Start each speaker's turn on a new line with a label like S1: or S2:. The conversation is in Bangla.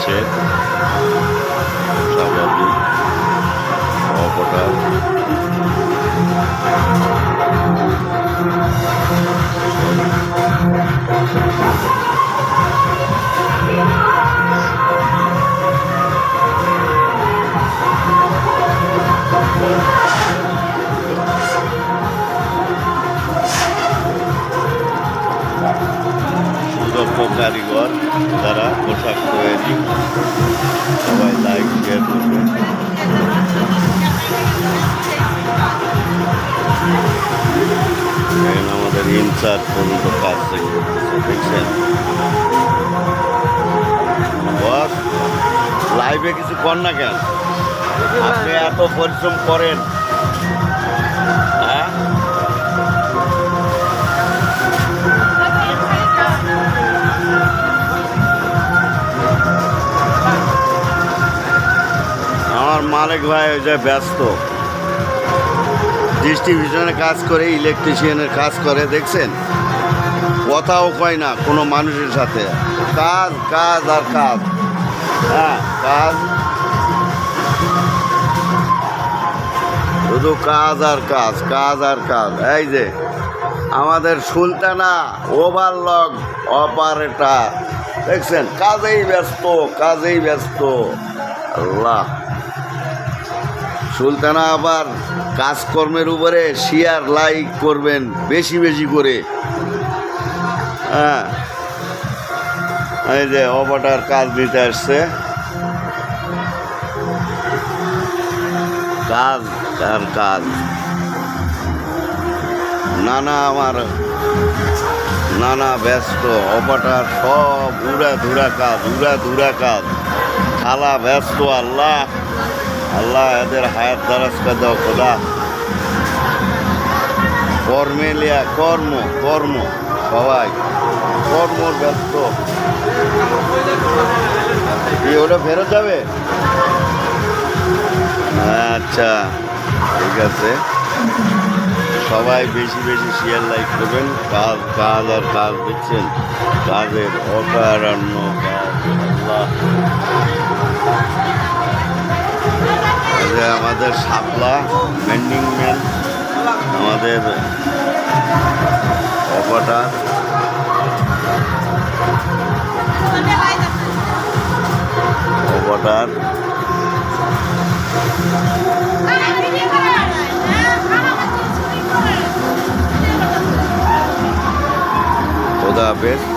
S1: শেড স্বাভাবিক অপটার সুদক্ষ কারিগর যারা পোশাক তৈরি সবাই লাইক শেয়ার এখন আমাদের ইনচার্জ পর্যন্ত কাজ দেখছেন? বস লাইভে কিছু কর না কেন? আপনি এত পরিশ্রম করেন। হ্যাঁ মালিক ভাই ওই যে ব্যস্ত। ডিস্ট্রিবিউশনে কাজ করে ইলেকট্রিশিয়ানের কাজ করে, দেখছেন? কথাও কয় না, কোনো মানুষের সাথে। কাজ কাজ আর কাজ। হ্যাঁ কাজ। শুধু কাজ আর কাজ কাজ আর কাজ। এই যে, আমাদের সুলতানা ওভারলক অপারেটার দেখছেন? কাজেই ব্যস্ত কাজেই ব্যস্ত। আল্লাহ। সুলতানা আবার কাজকর্মের উপরে শেয়ার লাইক করবেন, বেশি বেশি করে। হ্যাঁ। এই যে অপাটার কাজ দিতে আসছে। কাজ তার কাজ? নানা আমার, নানা ব্যস্ত অপাটার সব উড়া ধুরা কাজ, উড়া ধুরা কাজ। খালা ব্যস্ত, আল্লাহ। আল্লাহ এদের হায়াত দারাজকা দাও, খোদা। কর্মে লিয়া, কর্ম কর্ম, সবাই। কর্মর ব্যস্ত। ওটা ফেরত যাবে? আচ্ছা ঠিক আছে। সবাই বেশি বেশি শেয়ার লাইক করবেন, কাজ কাজ আর কাজ দেখছেন। কাজের অকারণ্য কাজ, আল্লাহ। যে আমাদের শাপলা মেন্ডিং ম্যান আমাদের অপাটার অপাটার খোদা হাফেজ।